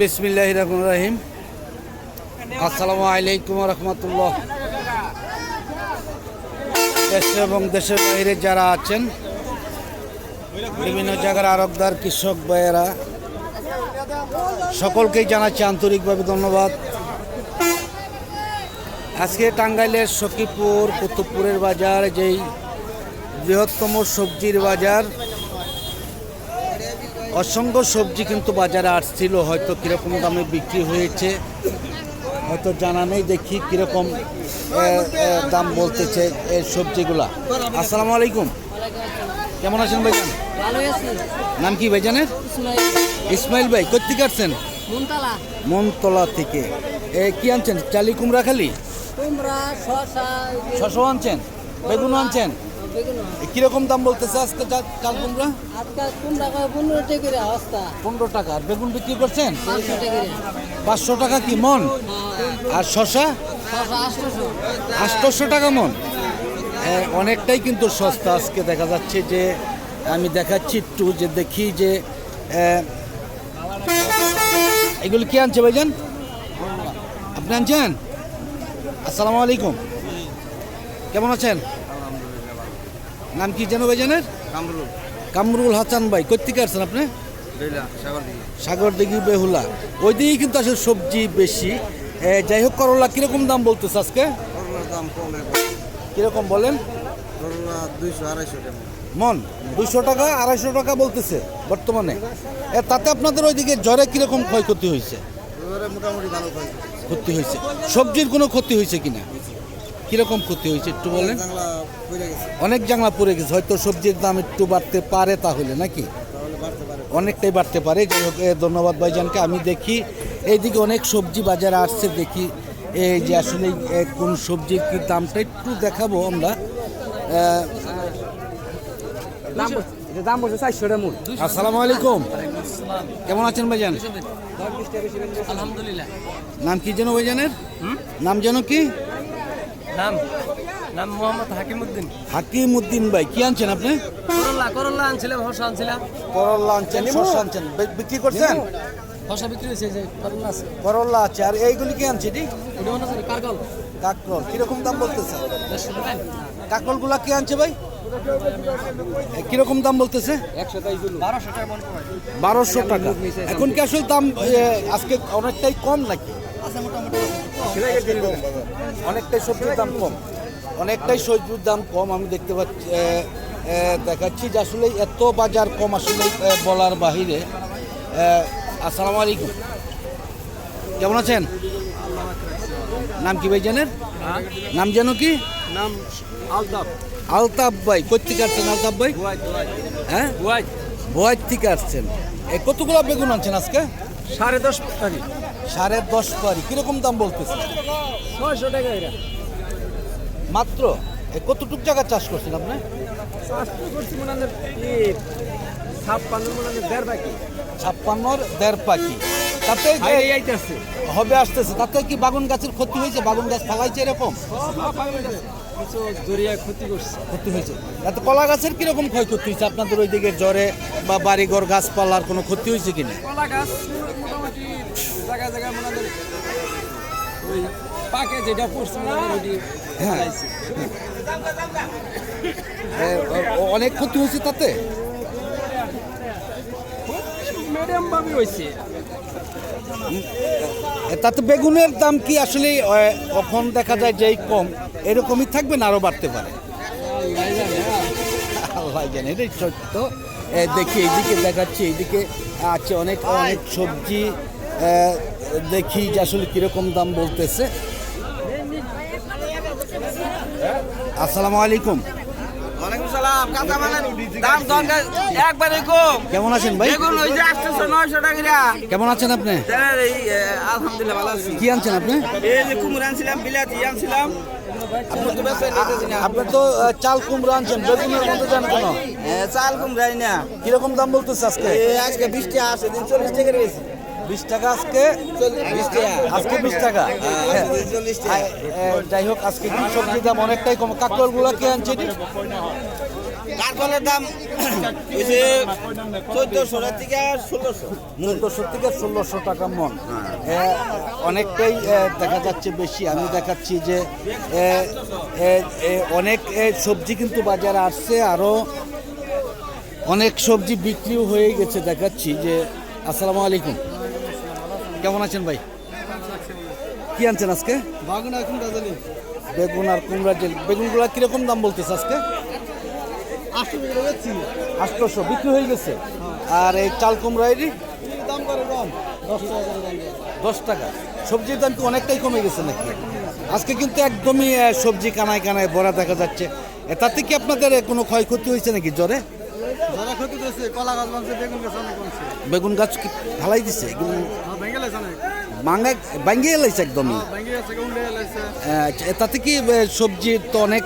বিসমিল্লাহ রহমান রাহিম। আসসালামু আলাইকুম রহমতুল্লাহ। দেশ এবং দেশের বাইরে যারা আছেন, বিভিন্ন জায়গার আরবদার, কৃষক ভাইয়েরা, সকলকেই জানাচ্ছি আন্তরিকভাবে ধন্যবাদ। আজকে টাঙ্গাইলের সখীপুর, কুতুবপুরের বাজার, যেই বৃহত্তম সবজির বাজার অসংখ্য সবজি কিন্তু বাজারে আসছিল হয়তো কীরকম দামে বিক্রি হয়েছে। হয়তো জানা নেই দেখি কীরকম দাম বলতেছে এই সবজিগুলা। আসসালামু আলাইকুম। কেমন আছেন ভাইজান? নাম কি ভাইজানের? ইসমাইল। ইসমাইল ভাই কোথেকে আসছেন? মনতলা। থেকে। এ কি আনছেন? চালি কুমড়া খালি? ছশো আনছেন? বেগুন আনছেন? কীরকম দাম বলতেছে আজকে চাল কুমড়া? পনেরো টাকা পনেরো টাকা। আর বেগুন বিক্রি করছেন? পাঁচশো টাকা কি মন? আর শশা আটশোশো। টাকা মন? অনেকটাই কিন্তু সস্তা আজকে দেখা যাচ্ছে যে আমি দেখাচ্ছি একটু যে দেখি যে এগুলো কি আনছে ভাইজান? আপনি আনছেন? আসসালামু আলাইকুম। কেমন আছেন? নাম কি যেন ভাইজানের? কামরুল। কামরুল হাসান ভাই কোথেকে আসছেন আপনি? সাগর দিঘি বেহুলা। ওই দিকেই কিন্তু আসলে সবজি বেশি। যাই হোক করলা কীরকম দাম বলতেছে আজকে? করলার দাম কম। এখন কীরকম বলেন? করলা দুইশো আড়াইশো টাকা মন আড়াইশো টাকা বলতেছে বর্তমানে। তাতে আপনাদের ওইদিকে জ্বরে কীরকম ক্ষয়ক্ষতি হয়েছে? মোটামুটি ভালো ক্ষতি হয়েছে। সবজির কোনো ক্ষতি হয়েছে কিনা? কীরকম ক্ষতি হয়েছে একটু বলেন। অনেক জাংলা পড়ে গেছে হয়তো সবজির দাম একটু বাড়তে পারে তাহলে নাকি? তাহলে বাড়তে পারে। অনেকটাই বাড়তে পারে। যাই হোক ধন্যবাদ ভাইজানকে। আমি দেখি এইদিকে অনেক সবজি বাজারে আসছে দেখি এই যে আসলে কোন সবজির কি দামটা একটু দেখাবো আমরা। দাম বলছে চারশো টাকা মূল আসসালামু আলাইকুম। কেমন আছেন ভাইজান? আলহামদুলিল্লাহ। নাম কি যেন ভাইজানের? নাম যেন কি? নাম? নাম মোহাম্মদ হাকিমউদ্দিন। হাকিম উদ্দিন ভাই কি আনছেন আপনি? করল্লা করল্লা আনছিলাম হসা আনছিলাম করল্লা আনছেন শসা আনছেন। বিক্রি করছেন? হসা বিক্রি হয়েছে যে করল্লা আছে। করল্লা আছে আর এইগুলি কি আনছে এটি? ওটা মনে আছে কীরকম দাম বলতেছে? টাকা কি আনছে ভাই? কীরকম দাম বলতেছে? বারোশো টাকা মন কমায় বারোশো টাকা। এখন কি আসলে দাম আজকে অনেকটাই কম নাকি? অনেকটাই সবজির দাম কম। অনেকটাই সবজির দাম কম আমি দেখতে পাচ্ছি দেখাচ্ছি যে আসলে এত বাজার কম আসলে বলার বাহিরে আসসালামু আলাইকুম। কেমন আছেন? নাম কি ভাই জানেন নাম যেন কি? নাম আলতাফ। আলতাফ ভাই কোথেকে আসছেন আলতাফ ভাই? হ্যাঁ? ওয়াই থেকে আসছেন। কতগুলো বেগুন আনছেন আজকে? সাড়ে দশ তারিখ সাড়ে দশ পারি। কীরকম দাম বলতেছে ছয়শো টাকা মাত্র? কতটুক জায়গা চাষ করছেন আপনি? ছাপ্পান্নর দেড় পাখি। তাতে হবে আসতেছে তাতে কি বাগুন গাছের ক্ষতি হয়েছে? বাগুন গাছ ফালাইছে এরকম? ক্ষতি করছে। ক্ষতি হয়েছে। তাতে কলা গাছের কীরকম ক্ষয়ক্ষতি হয়েছে? আপনাদের ওই দিকে জ্বরে বা বাড়িঘর গাছপালার কোনো ক্ষতি হয়েছে কিনা? কলা গাছ মোটামুটি জায়গায় জায়গায় ওই পাকে যেটা পড়ছে হয়। অনেক ক্ষতি হয়েছে তাতে? মিডিয়াম ভাবে হয়েছে। তাতে বেগুনের দাম কি আসলে কখন দেখা যায় যেই কম এরকমই থাকবে না আরও বাড়তে পারে? আল্লাহ জানে এটাই সত্য। এ, দেখি এইদিকে দেখাচ্ছি এইদিকে আছে অনেক অনেক সবজি দেখি যে আসলে কীরকম দাম বলতেছে। আসসালামু আলাইকুম। কেমন আছেন ভাই? কেমন আছেন আপনি? আছি। কি আনছেন আপনি? আপনি তো চাল কুমড়ো আনছেন বেগুনের মধ্যে যান কেন? চাল কুমড়াই না। কীরকম দাম বলতেছে আজকে? আজকে বিশ টাকা আসে চল্লিশ টাকা রয়েছে বিশ টাকা আজকে আজকে বিশ টাকা। হ্যাঁ। টাকা আহ, যাই হোক আজকে কি সবজির দাম অনেকটাই কম। কাকরগুলো কে আনছে এটি? কারকলের দাম চোদ্দশো থেকে ষোলোশো। চোদ্দোশো থেকে ষোলোশো টাকা মন। অনেকটাই দেখা যাচ্ছে বেশি। আমি দেখাচ্ছি যে অনেক সবজি কিন্তু বাজারে আসছে। আরও অনেক সবজি বিক্রিও হয়ে গেছে। দেখাচ্ছি যে আসসালামু আলাইকুম। কেমন আছেন ভাই? কি আনছেন আজকে? বাগুন এখন বেগুন আর কুমড়া জেল। বেগুনগুলো কীরকম দাম বলতেছে আজকে? আটশোশো বিক্রি হয়ে গেছে। আর এই চাল কুমড়া এটি দাম করে কম। দশ টাকা সবজির দাম কি অনেকটাই কমে গেছে নাকি? আজকে কিন্তু একদমই সবজি কানায় কানায় ভরা দেখা যাচ্ছে। তাতে কি আপনাদের কোনো ক্ষয়ক্ষতি হয়েছে নাকি জ্বরে? যারা ক্ষতি করেছে কলা গাছ বানছে বেগুন গাছ অনেক কমছে বেগুন গাছ কি দিছে? এগুলো হ্যাঁ ভেঙে অনেক। লাইছে একদমই। ভেঙে লাইছে আহ, আচ্ছা, তাতে কি সবজির তো অনেক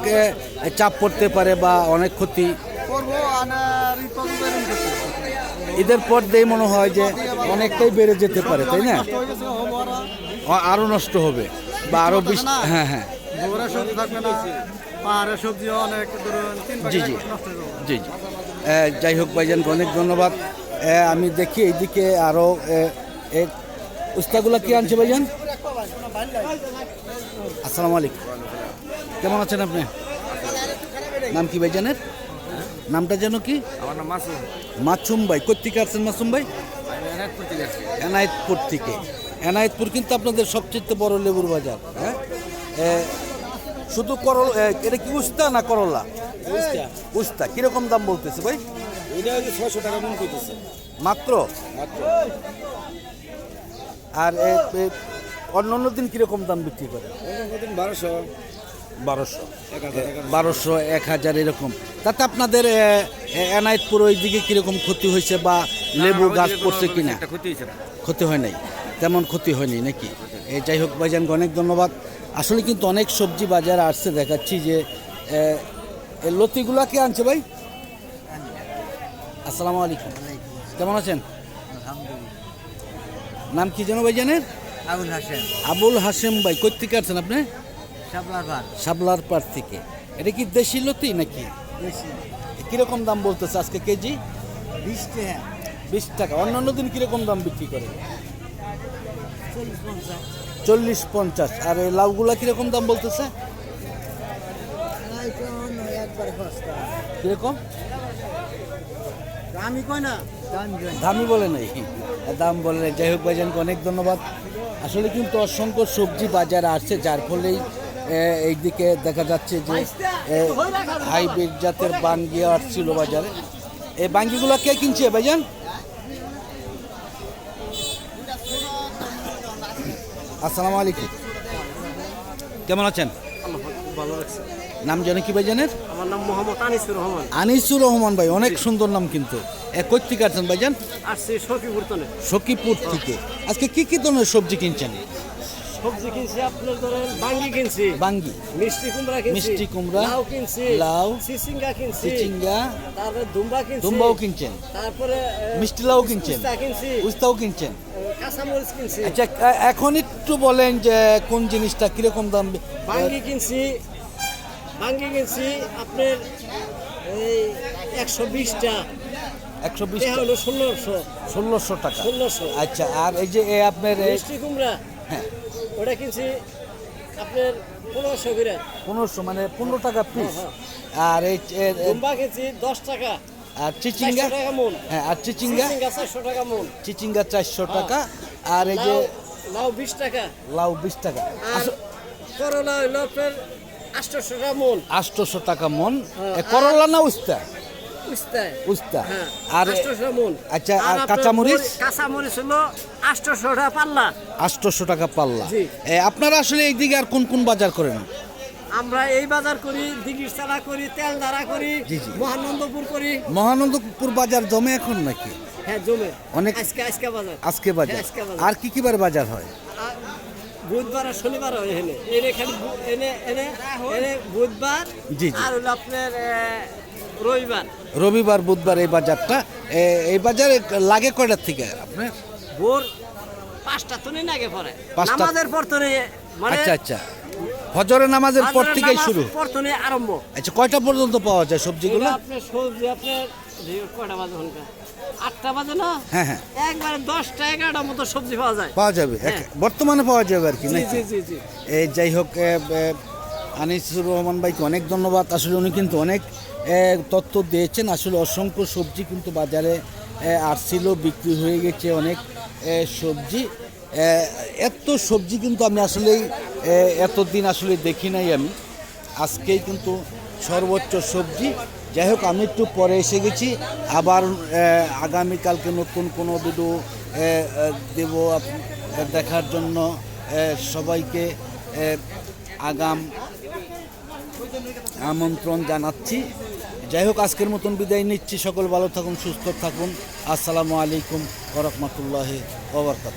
চাপ পড়তে পারে বা অনেক ক্ষতি? ঈদের পর দিয়ে মনে হয় যে অনেকটাই বেড়ে যেতে পারে তাই না? নষ্ট হয়ে গেছে হব আর। আ- আরও নষ্ট হবে বা আরও বেশি হ্যাঁ হ্যাঁ। সবজি অনেক জি, জি। হয়ে জি জি। যাই হোক ভাইজানকে অনেক ধন্যবাদ। আমি দেখি এইদিকে আরও উস্তাগুলা কি আনছে ভাইজান? আসসালামু আলাইকুম। কেমন আছেন আপনি? নাম কি ভাইজানের? নামটা যেন কি? আমার নাম মাসুম। মাসুম ভাই। কোথেকে আসছেন মাসুম ভাই? এনায়েতপুর থেকে এনায়েতপুর কিন্তু আপনাদের সবচেয়ে বড় লেবুর বাজার হ্যাঁ? শুধু করল এটা কি উস্তা না করলা? উস্তা। কীরকম দাম বলতেছে ভাই? এটা হচ্ছে ছশো টাকা মন করতেছে মাত্র? আর অন্য অন্য দিন কীরকম দাম বিক্রি করে? বারোশো। বারোশো। এক হাজার বারোশো এক হাজার এরকম। তাতে আপনাদের এনায়েতপুর ওই দিকে কীরকম ক্ষতি হয়েছে বা লেবু গাছ পড়ছে কিনা? ক্ষতি হয় নাই। তেমন ক্ষতি হয়নি নাকি? এ, যাই হোক ভাইজানকে অনেক ধন্যবাদ। আসলে কিন্তু অনেক সবজি বাজার আসছে দেখাচ্ছি যে এ, এ লতিগুলা কে আনছে ভাই? আসসালামু আলাইকুম। কেমন আছেন? নাম কি যেন ভাইজানের আবুল হাসেন আবুল হাসেম ভাই কোথেকে আছেন আপনি? শাবলার পার থেকে। এটা কি দেশি লতি নাকি? কীরকম দাম বলতেছে আজকে কেজি? বিশ টাকা। বিশ টাকা। অন্যান্য দিন কীরকম দাম বিক্রি করে? চল্লিশ পঞ্চাশ। আর এই লাউগুলা কীরকম দাম বলতেছে? একবার সস্তা কীরকম আমি কই না। দাম দামই বলে নাই। দাম বলে নাই। যাই হোক ভাইজানকে অনেক ধন্যবাদ। আসলে কিন্তু অসংখ্য সবজি বাজারে আসছে যার ফলেই এইদিকে দেখা যাচ্ছে যে হাইব্রিড জাতের বাঙ্গি আসছিল বাজারে। এই বাঙ্গিগুলো কে কিনছে ভাইজান? আসসালামু আলাইকুম। কেমন আছেন? ভালো লাগছে নাম জানে কি ভাইজানের আমার নাম মোহাম্মদ আনিসুর রহমান। আনিসুর রহমান ভাই অনেক সুন্দর নাম কিন্তু। এক থেকে ভাই ভাইজান আসছি সখীপুর থেকে। সখীপুর থেকে। আজকে কি কি ধরনের সবজি কিনছেন? সবজি কিনছি আপনার ধরেন বাঙ্গি কিনছি। বাঙ্গি। মিষ্টি কুমড়া কিনছি। মিষ্টি কুমড়া, লাউ কিনছি। লাউ, সিসিঙ্গা কিনছি। চিচিঙ্গা তারপরে দুম্বা কিনছি। দুম্বাও কিনছেন। তারপরে মিষ্টি লাউ কিনছেন। কিনছি। উস্তাও কিনছেন। কাঁচামরিচ কিনছি। আচ্ছা এখন একটু বলেন যে কোন জিনিসটা কীরকম দাম? বাঙ্গি কিনছি। বাঙ্গি কিনছি আপনার এই একশো বিশটা। একশো বিশ ষোলোশো। ষোলোশো টাকা। ষোলোশো। আচ্ছা আর এই যে এ আপনার মিষ্টি কুমড়া। হ্যাঁ। ওটা কিনছি আপনার পনেরোশো করে। পনেরোশো মানে পনেরো টাকা পিস হ্যাঁ, আর এই দুম্বা কিনছি দশ টাকা। আর চিচিঙ্গা? মন। হ্যাঁ আর চিচিঙ্গা? চারশো টাকা মন। চিচিঙ্গা চারশো টাকা। আর এই যে লাউ বিশ টাকা। লাউ বিশ টাকা। করলা হইল আপনার আটশোশো টাকা মন। আটশোশো টাকা মন। হ্যাঁ, করলা না উস্তা? উস্তা হ্যাঁ। আর আচ্ছা, আর কাঁচামরিচ? মরি- কাঁচামরিচ হলো আটশোশো টাকা পাল্লা। আটশোশো টাকা পাল্লা। আপনারা আসলে এইদিকে আর কোন কোন বাজার করেন? আমরা এই বাজার করি দিঘির চালা করি তেল দ্বারা করি। মহানন্দপুর করি। মহানন্দপুর বাজার জমে এখন নাকি? হ্যাঁ জমে। অনেক- আজকে আজকে বাজার। আজকে বাজার। হ্যাঁ, আজকে আর কি কি বার বাজার হয়? বুধবার আর শনিবার হয় এখানে। এনে খালি এনে এনে এনে বুধবার জি, জি। আর হলো আপনার রবিবার। রবিবার বুধবার এই বাজারটা এই বাজারে লাগে কয়টার থেকে আপনার? ভোর পাঁচটা তো আগে পরে? নামাজের পর তো মানে আচ্ছা আচ্ছা। ফজরের নামাজের পর থেকেই শুরু। প্রথমে আরম্ভ। আচ্ছা কয়টা পর্যন্ত পাওয়া যায় সবজিগুলো? আপনার সবজি আপনার কয়টা বাজে ঘণ্টা আটটা বাজে না? হ্যাঁ হ্যাঁ। একবারে দশটা এগারোটার মতো সবজি পাওয়া যায়। পাওয়া যাবে এক- বর্তমানে পাওয়া যাবে আর কি জি জি জি এই যাই হোক আনিসুর রহমান ভাইকে অনেক ধন্যবাদ। আসলে উনি কিন্তু অনেক তথ্য দিয়েছেন। আসলে অসংখ্য সবজি কিন্তু বাজারে আসছিল, বিক্রি হয়ে গেছে অনেক সবজি। এত সবজি কিন্তু আমি আসলেই এতদিন আসলে দেখি নাই আমি। আজকেই কিন্তু সর্বোচ্চ সবজি। যাই হোক, আমি একটু পরে এসে গেছি। আবার আগামীকালকে নতুন কোনো ভিডিও দেব দেখার জন্য সবাইকে আগাম আমন্ত্রণ জানাচ্ছি। যাই হোক, আজকের মতন বিদায় নিচ্ছি। সকল ভালো থাকুন, সুস্থ থাকুন। আসসালামু আলাইকুম ওরহমতুল্লাহ ওবরকাত